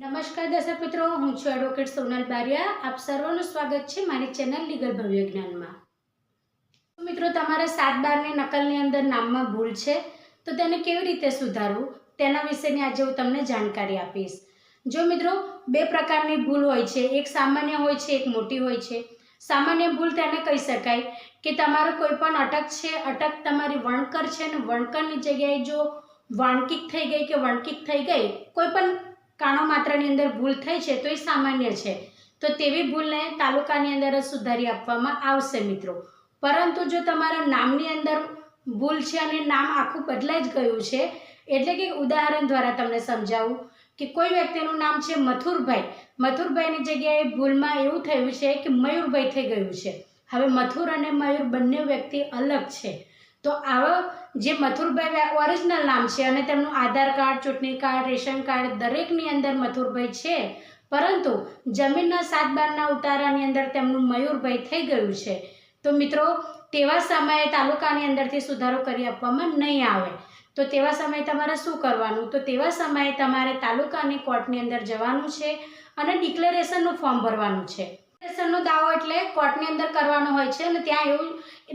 નમસ્કાર દર્શક મિત્રો, હું છું એડવોકેટ સોનલ બારિયા. આપ સર્વનું સ્વાગત છે મારી ચેનલ લીગલ ભવ્ય જ્ઞાનમાં મિત્રો, તમારે સાત બારની નકલની અંદર નામમાં ભૂલ છે, તો તેને કેવી રીતે સુધારવું? તેના વિશેની આજે હું તમને જાણકારી આપીશ. જો મિત્રો, બે પ્રકારની ભૂલ હોય છે. એક સામાન્ય હોય છે, એક મોટી હોય છે. સામાન્ય ભૂલ તેને કહી શકાય કે તમારો કોઈ પણ અટક છે. અટક તમારી વણકર છે અને વણકરની જગ્યાએ જો વાણકિક થઈ ગઈ કે વણકિક થઈ ગઈ, કોઈ પણ કાણો માત્રાની અંદર ભૂલ થઈ છે તો એ સામાન્ય છે. તો તેવી ભૂલને તાલુકાની અંદર જ સુધારી આપવામાં આવશે મિત્રો. પરંતુ જો તમારા નામની અંદર ભૂલ છે અને નામ આખું બદલાઈ જ ગયું છે, એટલે કે ઉદાહરણ દ્વારા તમને સમજાવું કે કોઈ વ્યક્તિનું નામ છે મથુરભાઈ. મથુરભાઈની જગ્યાએ ભૂલમાં એવું થયું છે કે મયુરભાઈ થઈ ગયું છે. હવે મથુર અને મયુર બંને વ્યક્તિ અલગ છે. તો આવા જે મથુરભાઈ ઓરિજિનલ નામ છે અને તેમનું આધાર કાર્ડ, ચૂંટણી કાર્ડ, રેશન કાર્ડ દરેકની અંદર મથુરભાઈ છે. પરંતુ જમીનના સાત બારના ઉતારાની અંદર તેમનું મયુરભાઈ થઈ ગયું છે. તો મિત્રો, તેવા સમયે તાલુકાની અંદરથી સુધારો કરી આપવામાં નહીં આવે. તો તેવા સમયે તમારે શું કરવાનું? તો તેવા સમયે તમારે તાલુકાની કોર્ટની અંદર જવાનું છે અને ડિક્લેરેશનનું ફોર્મ ભરવાનું છે. ડિક્લેરેશનનો દાવો એટલે કોર્ટની અંદર કરવાનો હોય છે અને ત્યાં એવું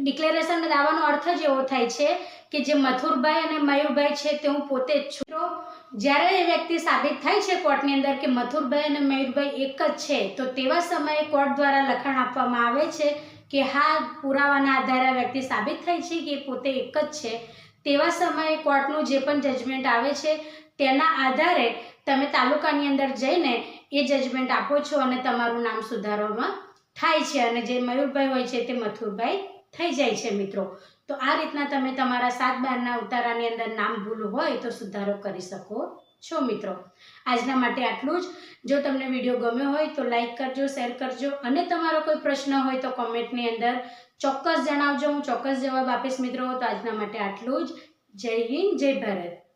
ડિક્લેરેશન દાવાનો અર્થ જ એવો થાય છે કે જે મથુરભાઈ અને મયુરભાઈ છે તે હું પોતે જ છું. જ્યારે એ વ્યક્તિ સાબિત થાય છે કોર્ટની અંદર કે મથુરભાઈ અને મયુરભાઈ એક જ છે, તો તેવા સમયે કોર્ટ દ્વારા લખાણ આપવામાં આવે છે કે હા પુરાવાના આધારે વ્યક્તિ સાબિત થાય છે કે પોતે એક જ છે. તેવા સમયે કોર્ટનું જે પણ જજમેન્ટ આવે છે, તેના આધારે તમે તાલુકાની અંદર જઈને એ જજમેન્ટ આપો છો અને તમારું નામ સુધારવામાં થાય છે. અને જે મયુરભાઈ હોય છે તે મથુરભાઈ થઈ જાય છે મિત્રો. તો આ રીતના તમે તમારા સાત બારના ઉતારાની અંદર નામ ભૂલ હોય તો સુધારો કરી શકો છો મિત્રો. આજના માટે આટલું જ. જો તમને વીડિયો ગમ્યો હોય તો લાઈક કરજો, શેર કરજો અને તમારો કોઈ પ્રશ્ન હોય તો કોમેન્ટની અંદર ચોક્કસ જણાવજો. હું ચોક્કસ જવાબ આપીશ મિત્રો. તો આજના માટે આટલું જ. જય હિન્દ, જય ભારત.